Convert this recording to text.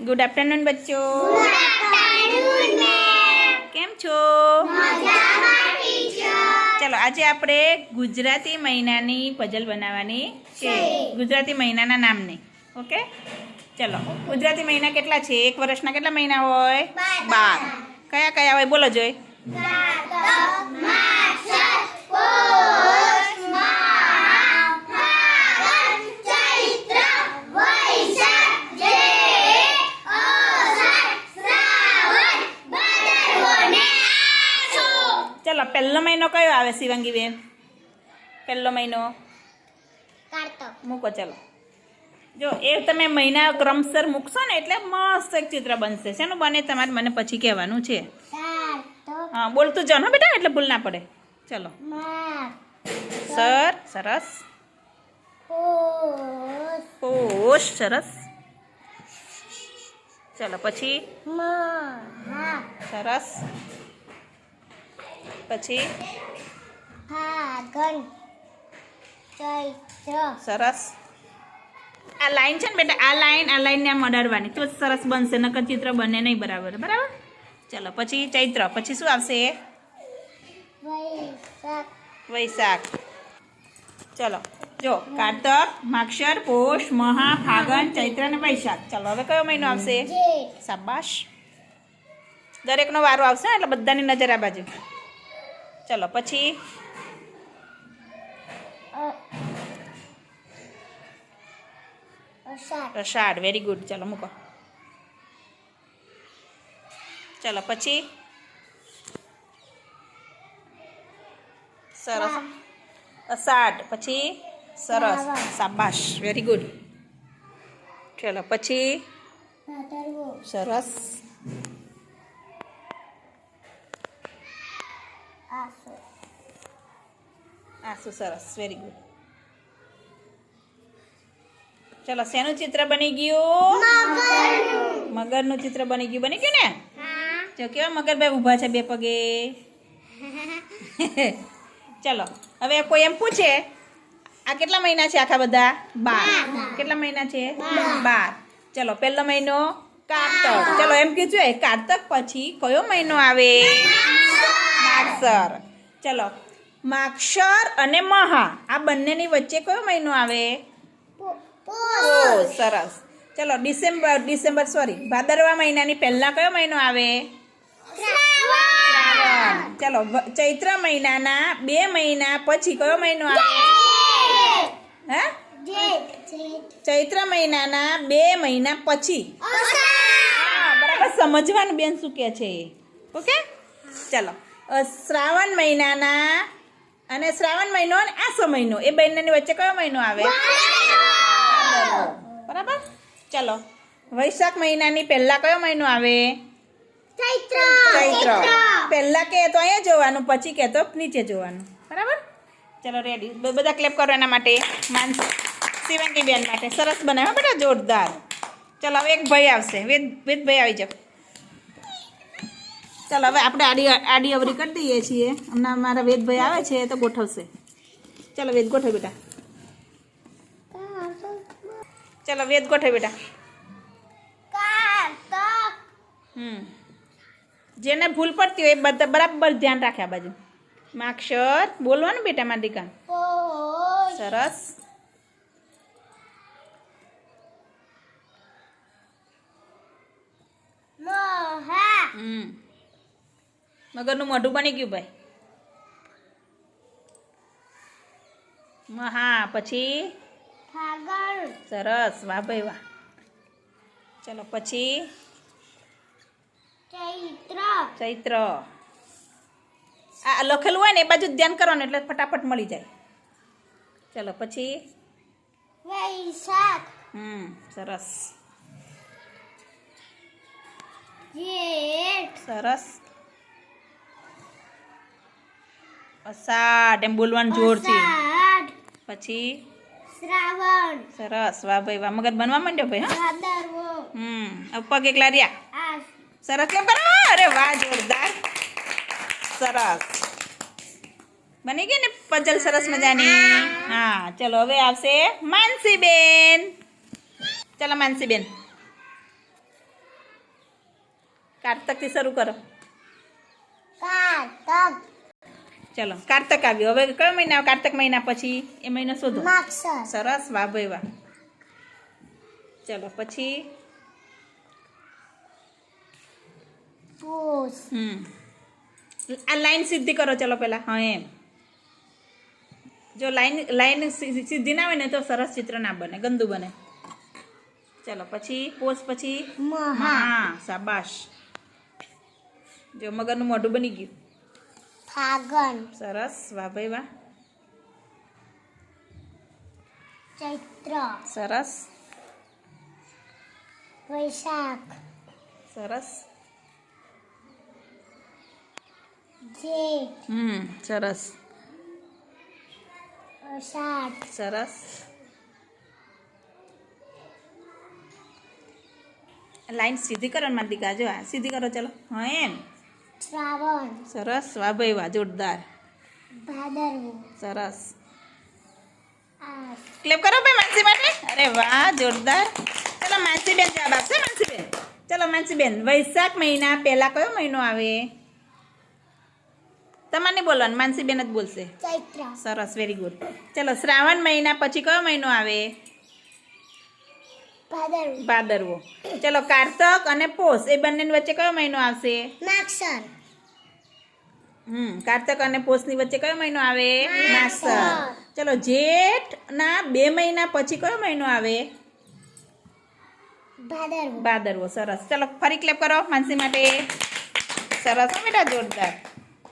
Good afternoon બચ્ચો. કેમ છો? ચલો, આજે આપણે ગુજરાતી મહિનાની પઝલ બનાવવાની છે. ગુજરાતી મહિનાના નામની. ઓકે ચલો, ગુજરાતી મહિના કેટલા છે? એક વર્ષના કેટલા મહિના હોય? બાર. કયા કયા હોય? બોલો, જોઈ. મહિનો કયો આવે શિવાંગી બેન પહેલો મહિનો મૂકો ચાલો જો એ તમે મહિના ક્રમસર મૂકશો ને એટલે મસ્ત એક ચિત્ર બનશે શેનું બને તમારે મને પછી કહેવાનું છે હા બોલતું જાઓ બેટા એટલે ભૂલ ના પડે ચલો સર સરસ પોષ સરસ ચલો પછી સરસ પછી? ફાગણ ચૈત્ર સરસ. આ લાઈન છે ને બેટા આ લાઈન આ લાઈનને આમ અડાડવાની તો સરસ બનશે નકર ચિત્ર બને નહીં બરાબર બરાબર? ચલો પછી ચૈત્ર. પછી શું આવશે? વૈશાખ. ચલો જો કારતક માક્ષર પોષ મહા ફાગણ ચૈત્ર અને વૈશાખ. ચલો હવે કયો મહિનો આવશે? સાબાશ શાબાશ. દરેકનો વારો આવશે ને એટલે બધાની નજર આ બાજુ. ચલો પછી અ- અષાઢ અષાઢ વેરી ગુડ ચલો મૂકો ચલો પછી સરસ અષાઢ પછી સરસ શ્રાવણ. શાબાશ વેરી ગુડ ચલો પછી ભાદરવો સરસ આસો આસુ સરસ વેરી ગુડ ચલો શેનું ચિત્ર બની ગયું? મગરનું. ચિત્ર બની ગયું. બની ગયું ને? જો કેવા મગરભાઈ ઊભા છે બે પગે? ચલો હવે કોઈ એમ પૂછે આ કેટલા મહિના છે આખા બધા? બાર. કેટલા મહિના છે? બાર. ચલો પહેલો મહિનો કારતક. ચલો એમ કીધું કારતક પછી કયો મહિનો આવે? માગસર ચલો માક્ષર અને મહા. આ બંનેની વચ્ચે કયો મહિનો આવે? સરસ. ચલો ડિસેમ્બર ડિસેમ્બર સોરી. ભાદરવા મહિનાની પહેલા કયો મહિનો આવે? ચલો ચૈત્ર મહિનાના બે મહિના પછી કયો મહિનો આવે? હે? ચૈત્ર મહિનાના બે મહિના પછી. હા, બરાબર. સમજવાનું બેન શું કે છે? ઓકે? ચલો. શ્રાવણ મહિનાના અને શ્રાવણ મહિનો અને આસો મહિનો. એ બંનેની વચ્ચે કયો મહિનો આવે? બરાબર? ચલો. વૈશાખ મહિનાની પહેલા કયો મહિનો આવે? ચૈત્ર! ચૈત્ર. પહેલા કે તો અહીંયા જોવાનું પછી કે તો નીચે જોવાનું. બરાબર? ચલો રેડી બધા ક્લેપ કરો એના માટે. માનસ શિવાંગી બેન માટે. સરસ બનાવ્યો બેટા જોરદાર. ચલો હવે એક ભાઈ આવશે. વેદ વેદ ભાઈ આવી જાઓ. ચલો, હવે આપણે આડી આડી અવરી કરી દઈએ છીએ. હમણાં મારા વેદભાઈ આવે છે તો ગોઠવશે. ચાલો, વેદ ગોઠવ બેટા. ચાલો, વેદ ગોઠવ બેટા. હમ. જેને ભૂલ પડતી હોય એ બધા બરાબર ધ્યાન રાખે આ બાજુ. માક્ષર બોલવાનું બેટા મારી સરસ. હમ. મગરનું મોઢું બની ગયું ભાઈ. મહા પછી? સરસ વાહ ભાઈ વાહ. ચલો પછી? ચૈત્ર. ચૈત્ર. આ લખેલું હોય ને એ બાજુ ધ્યાન ધ્યાન કરવાનું એટલે ફટાફટ મળી જાય. ચલો પછી? વૈશાખ. હમ સરસ. સરસ. અષાઢ એમ બોલવાનું જોરથી પછી? શ્રાવણ. સરસ વાહ ભાઈ વાહ. મગજ બનવા માંડ્યો ભાઈ હા? હમ પગ એકલા રહ્યા? સરસ કેમ કરો? અરે વાહ જોરદાર. સરસ. બની ગઈ ને પજલ સરસ મજાની? હા ચલો હવે આવશે માનસી બેન ચલો માનસી બેન કારતકથી શરૂ કરો. કારતક. ચલો કારતક આવ્યો. હવે કયો મહિના કાર્તક મહિના પછી? એ મહિનો શોધો. સરસ વાહ ભાઈ વાહ. ચલો પછી? હમ. આ લાઈન સિદ્ધિ કરો ચલો પહેલા. હા એમ. જો લાઈન લાઈન સિદ્ધિ સીધી ના હોય ને તો સરસ ચિત્ર ના બને ગંદુ બને. ચલો પછી? પોસ પછી? હા શાબાશ. જો મગરનું મોઢું બની ગયું. ફાગણ સરસ વાહ ભાઈ વાહ. ચૈત્ર. સરસ. વૈશાખ. સરસ. જેઠ. હમ સરસ. અષાઢ સરસ. લાઈન સીધી કરો મારી દીકરા. જો આ સીધી કરો ચલો. હા એમ. શ્રાવણ. સરસ વાહ ભાઈ વાહ જોરદાર. ભાદરવો. સરસ. ક્લેપ કરો ભાઈ માનસી માટે અરે વાહ જોરદાર. ચલો માનસી બેન જવાબ આપશે માનસી બેન ચલો માનસી બેન વૈશાખ મહિના પહેલા કયો મહિનો આવે? તમારે બોલવાનું માનસી બેન જ બોલશે. ચૈત્ર. સરસ વેરી ગુડ ચલો શ્રાવણ મહિના પછી કયો મહિનો આવે? ભાદરવો. ચલો કારતક અને પોષ એ બંનેની વચ્ચે કયો મહિનો આવશે? માગસર. હમ કારતક અને પોષની વચ્ચે કયો મહિનો આવે? માગસર. ચલો જેઠના બે મહિના પછી કયો મહિનો આવે? ભાદરવો. ભાદરવો સરસ. ચલો ફરી ક્લેપ કરો માનસી માટે. સરસ બેટા જોરદાર.